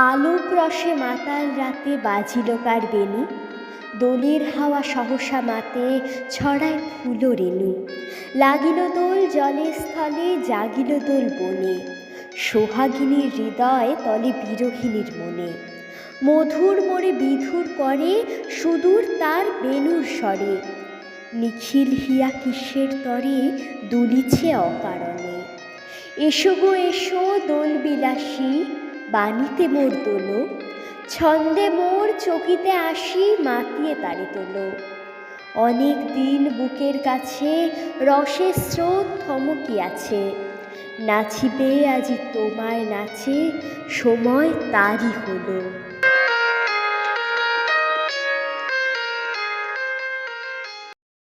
আলোক রসে মাতাল রাতে বাজিল কার বেণী। দোলের হাওয়া সহসা মাতে ছড়ায় ফুল রেণু। লাগিল দোল জলে স্থলে, জাগিল দোল বনে। সোহাগিনীর হৃদয় তলে বিরোহিনীর মনে। মধুর মোড়ে বিধুর করে সুদূর তার বেণুর স্বরে। নিখিল হিয়া কিসের তরে দুলিছে অকারণে। এসো গো, এসো দোল বিলাসী বাণীতে মোর দোলো, ছন্দে মোর চকিতে আসি মাতিয়ে তারে তোলো। অনেক দিন বুকের কাছে রসের স্রোত থমকি আছে, নাচিবে আজি তোমায় নাচে সময় তারই হলো।